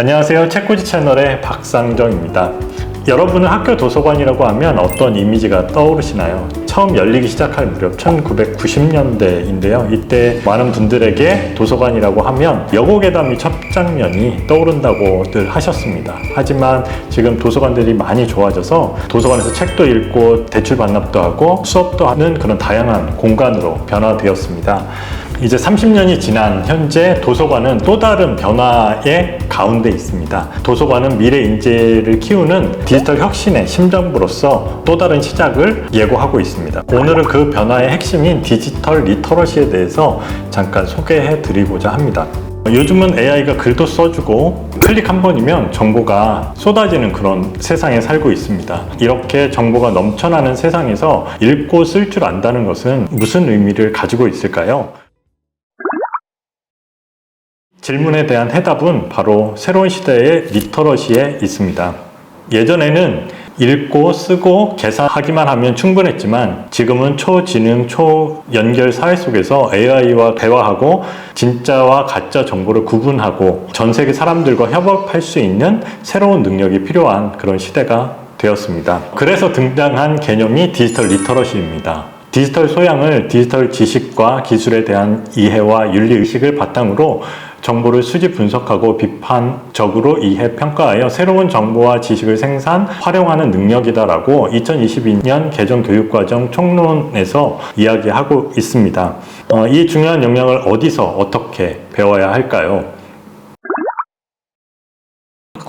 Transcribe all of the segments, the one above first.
안녕하세요. 책꽂이 채널의 박상정입니다. 여러분은 학교 도서관이라고 하면 어떤 이미지가 떠오르시나요? 처음 열리기 시작할 무렵 1990년대인데요. 이때 많은 분들에게 도서관이라고 하면 여고괴담이 첫 장면이 떠오른다고들 하셨습니다. 하지만 지금 도서관들이 많이 좋아져서 도서관에서 책도 읽고 대출 반납도 하고 수업도 하는 그런 다양한 공간으로 변화되었습니다. 이제 30년이 지난 현재 도서관은 또 다른 변화의 가운데 있습니다. 도서관은 미래 인재를 키우는 디지털 혁신의 심장부로서 또 다른 시작을 예고하고 있습니다. 오늘은 그 변화의 핵심인 디지털 리터러시에 대해서 잠깐 소개해 드리고자 합니다. 요즘은 AI가 글도 써주고 클릭 한 번이면 정보가 쏟아지는 그런 세상에 살고 있습니다. 이렇게 정보가 넘쳐나는 세상에서 읽고 쓸 줄 안다는 것은 무슨 의미를 가지고 있을까요? 질문에 대한 해답은 바로 새로운 시대의 리터러시에 있습니다. 예전에는 읽고 쓰고 계산하기만 하면 충분했지만 지금은 초지능, 초연결 사회 속에서 AI와 대화하고 진짜와 가짜 정보를 구분하고 전 세계 사람들과 협업할 수 있는 새로운 능력이 필요한 그런 시대가 되었습니다. 그래서 등장한 개념이 디지털 리터러시입니다. 디지털 소양을 디지털 지식과 기술에 대한 이해와 윤리의식을 바탕으로 정보를 수집 분석하고 비판적으로 이해 평가하여 새로운 정보와 지식을 생산, 활용하는 능력이다라고 2022년 개정 교육과정 총론에서 이야기하고 있습니다. 어, 이 중요한 역량을 어디서 어떻게 배워야 할까요?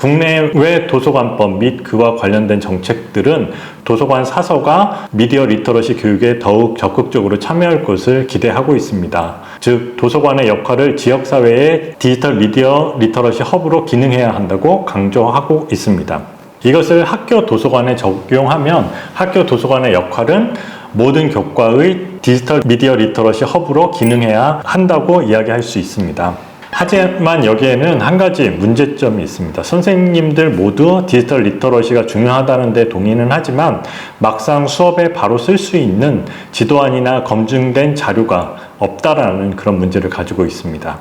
국내외 도서관법 및 그와 관련된 정책들은 도서관 사서가 미디어 리터러시 교육에 더욱 적극적으로 참여할 것을 기대하고 있습니다. 즉, 도서관의 역할을 지역사회의 디지털 미디어 리터러시 허브로 기능해야 한다고 강조하고 있습니다. 이것을 학교 도서관에 적용하면 학교 도서관의 역할은 모든 교과의 디지털 미디어 리터러시 허브로 기능해야 한다고 이야기할 수 있습니다. 하지만 여기에는 한 가지 문제점이 있습니다. 선생님들 모두 디지털 리터러시가 중요하다는 데 동의는 하지만 막상 수업에 바로 쓸 수 있는 지도안이나 검증된 자료가 없다라는 그런 문제를 가지고 있습니다.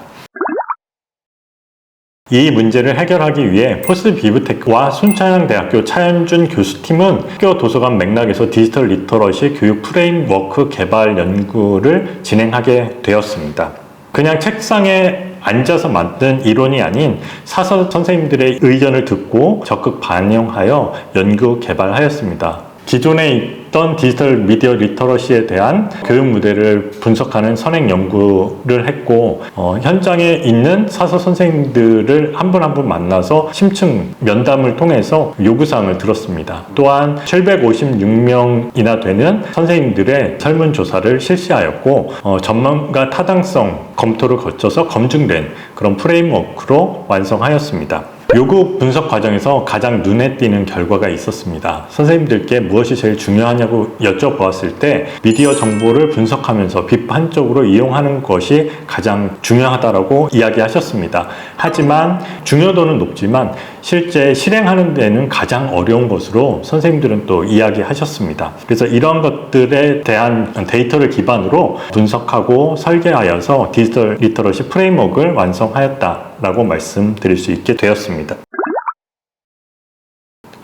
이 문제를 해결하기 위해 포스 비브테크와 순천향대학교 차현준 교수팀은 학교 도서관 맥락에서 디지털 리터러시 교육 프레임워크 개발 연구를 진행하게 되었습니다. 그냥 책상에 앉아서 만든 이론이 아닌 사서 선생님들의 의견을 듣고 적극 반영하여 연구 개발하였습니다. 기존에 있던 디지털 미디어 리터러시에 대한 교육 무대를 분석하는 선행 연구를 했고 어, 현장에 있는 사서 선생님들을 한분 한 분 만나서 심층 면담을 통해서 요구사항을 들었습니다. 또한 756명이나 되는 선생님들의 설문조사를 실시하였고 어, 전망과 타당성 검토를 거쳐서 검증된 그런 프레임워크로 완성하였습니다. 요구 분석 과정에서 가장 눈에 띄는 결과가 있었습니다. 선생님들께 무엇이 제일 중요하냐고 여쭤보았을 때 미디어 정보를 분석하면서 비판적으로 이용하는 것이 가장 중요하다라고 이야기하셨습니다. 하지만 중요도는 높지만 실제 실행하는 데는 가장 어려운 것으로 선생님들은 또 이야기하셨습니다. 그래서 이런 것들에 대한 데이터를 기반으로 분석하고 설계하여서 디지털 리터러시 프레임워크를 완성하였다 라고 말씀드릴 수 있게 되었습니다.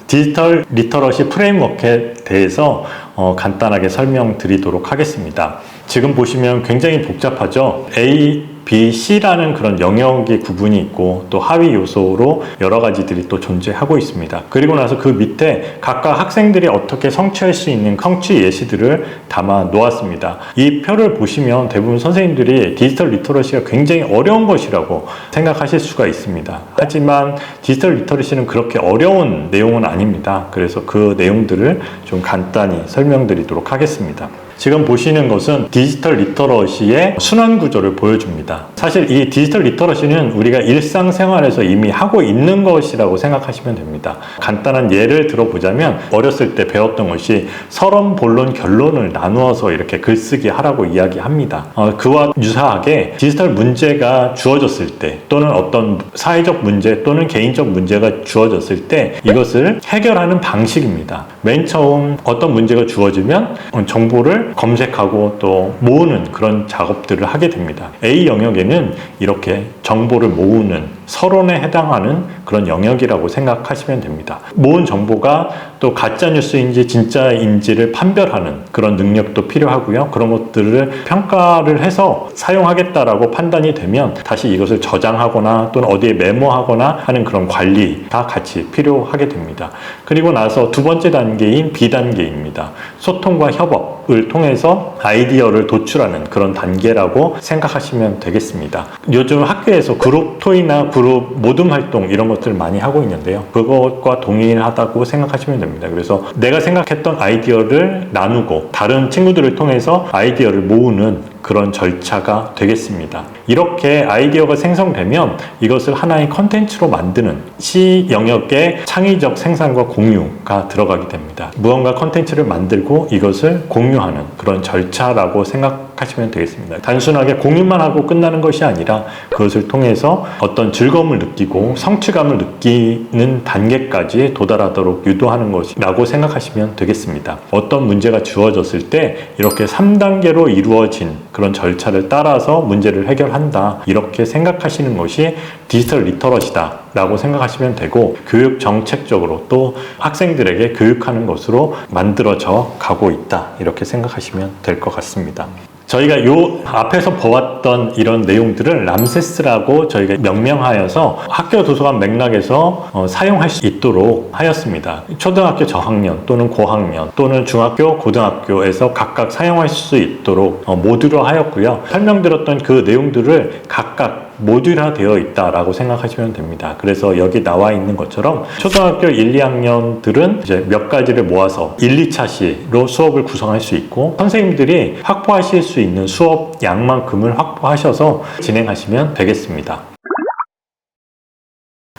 디지털 리터러시 프레임워크에 대해서 어, 간단하게 설명드리도록 하겠습니다. 지금 보시면 굉장히 복잡하죠. A, B, C라는 그런 영역의 구분이 있고 또 하위 요소로 여러 가지들이 또 존재하고 있습니다. 그리고 나서 그 밑에 각각 학생들이 어떻게 성취할 수 있는 성취 예시들을 담아 놓았습니다. 이 표를 보시면 대부분 선생님들이 디지털 리터러시가 굉장히 어려운 것이라고 생각하실 수가 있습니다. 하지만 디지털 리터러시는 그렇게 어려운 내용은 아닙니다. 그래서 그 내용들을 좀 간단히 설명드리도록 하겠습니다. 지금 보시는 것은 디지털 리터러시의 순환 구조를 보여줍니다. 사실 이 디지털 리터러시는 우리가 일상생활에서 이미 하고 있는 것이라고 생각하시면 됩니다. 간단한 예를 들어보자면 어렸을 때 배웠던 것이 서론, 본론, 결론을 나누어서 이렇게 글쓰기 하라고 이야기합니다. 어, 그와 유사하게 디지털 문제가 주어졌을 때 또는 어떤 사회적 문제 또는 개인적 문제가 주어졌을 때 이것을 해결하는 방식입니다. 맨 처음 어떤 문제가 주어지면 정보를 검색하고 또 모으는 그런 작업들을 하게 됩니다. A 영역에는 이렇게 정보를 모으는 서론에 해당하는 그런 영역이라고 생각하시면 됩니다. 모은 정보가 또 가짜 뉴스인지 진짜인지를 판별하는 그런 능력도 필요하고요. 그런 것들을 평가를 해서 사용하겠다라고 판단이 되면 다시 이것을 저장하거나 또는 어디에 메모하거나 하는 그런 관리 다 같이 필요하게 됩니다. 그리고 나서 두 번째 단계인 B단계입니다. 소통과 협업을 통해서 아이디어를 도출하는 그런 단계라고 생각하시면 되겠습니다. 요즘 학교에서 그룹 토이나 그룹 모둠 활동 이런 것들을 많이 하고 있는데요. 그것과 동일하다고 생각하시면 됩니다. 그래서 내가 생각했던 아이디어를 나누고 다른 친구들을 통해서 아이디어를 모으는 그런 절차가 되겠습니다. 이렇게 아이디어가 생성되면 이것을 하나의 컨텐츠로 만드는 시 영역의 창의적 생산과 공유가 들어가게 됩니다. 무언가 컨텐츠를 만들고 이것을 공유하는 그런 절차라고 생각하시면 되겠습니다. 단순하게 공유만 하고 끝나는 것이 아니라 그것을 통해서 어떤 즐거움을 느끼고 성취감을 느끼는 단계까지 도달하도록 유도하는 것이라고 생각하시면 되겠습니다. 어떤 문제가 주어졌을 때 이렇게 3단계로 이루어진 그런 절차를 따라서 문제를 해결한다. 이렇게 생각하시는 것이 디지털 리터러시다. 라고 생각하시면 되고 교육 정책적으로 또 학생들에게 교육하는 것으로 만들어져 가고 있다. 이렇게 생각하시면 될 것 같습니다. 저희가 요 앞에서 보았던 이런 내용들을 람세스라고 저희가 명명하여서 학교 도서관 맥락에서 어, 사용할 수 있도록 하였습니다. 초등학교 저학년 또는 고학년 또는 중학교, 고등학교에서 각각 사용할 수 있도록 어, 모듈화 하였고요. 설명드렸던 그 내용들을 각각 모듈화 되어 있다라고 생각하시면 됩니다. 그래서 여기 나와 있는 것처럼 초등학교 1, 2학년들은 이제 몇 가지를 모아서 1, 2차시로 수업을 구성할 수 있고 선생님들이 확보하실 수 있는 수업 양만큼을 확보하셔서 진행하시면 되겠습니다.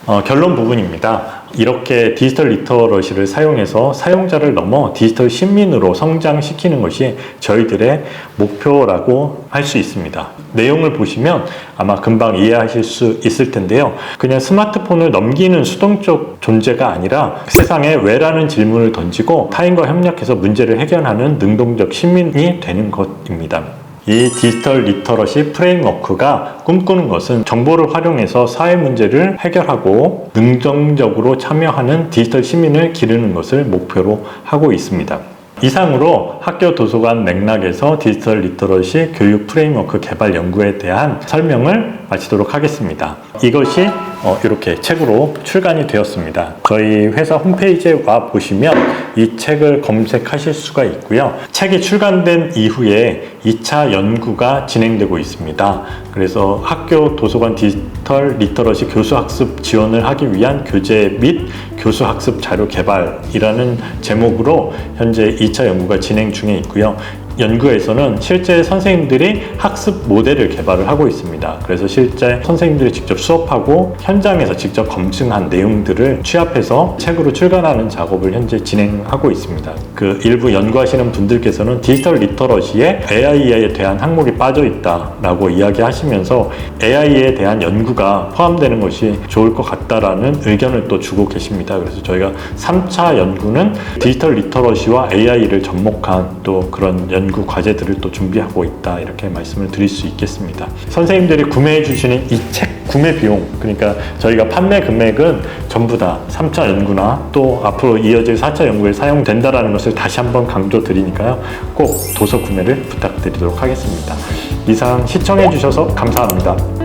어, 결론 부분입니다. 이렇게 디지털 리터러시를 사용해서 사용자를 넘어 디지털 시민으로 성장시키는 것이 저희들의 목표라고 할 수 있습니다. 내용을 보시면 아마 금방 이해하실 수 있을 텐데요. 그냥 스마트폰을 넘기는 수동적 존재가 아니라 세상에 왜라는 질문을 던지고 타인과 협력해서 문제를 해결하는 능동적 시민이 되는 것입니다. 이 디지털 리터러시 프레임워크가 꿈꾸는 것은 정보를 활용해서 사회 문제를 해결하고 능동적으로 참여하는 디지털 시민을 기르는 것을 목표로 하고 있습니다. 이상으로 학교 도서관 맥락에서 디지털 리터러시 교육 프레임워크 개발 연구에 대한 설명을 마치도록 하겠습니다. 이것이 어, 이렇게 책으로 출간이 되었습니다. 저희 회사 홈페이지에 와 보시면 이 책을 검색하실 수가 있고요. 책이 출간된 이후에 2차 연구가 진행되고 있습니다. 그래서 학교 도서관 디지털 리터러시 교수 학습 지원을 하기 위한 교재 및 교수 학습 자료 개발이라는 제목으로 현재 2차 연구가 진행 중에 있고요. 연구에서는 실제 선생님들이 학습 모델을 개발을 하고 있습니다. 그래서 실제 선생님들이 직접 수업하고 현장에서 직접 검증한 내용들을 취합해서 책으로 출간하는 작업을 현재 진행하고 있습니다. 그 일부 연구하시는 분들께서는 디지털 리터러시에 AI에 대한 항목이 빠져 있다라고 이야기하시면서 AI에 대한 연구가 포함되는 것이 좋을 것 같다라는 의견을 또 주고 계십니다. 그래서 저희가 3차 연구는 디지털 리터러시와 AI를 접목한 또 그런 연 연구 과제들을 또 준비하고 있다 이렇게 말씀을 드릴 수 있겠습니다. 선생님들이 구매해 주시는 이 책 구매 비용 그러니까 저희가 판매 금액은 전부 다 3차 연구나 또 앞으로 이어질 4차 연구에 사용된다라는 것을 다시 한번 강조 드리니까요. 꼭 도서 구매를 부탁드리도록 하겠습니다. 이상 시청해 주셔서 감사합니다.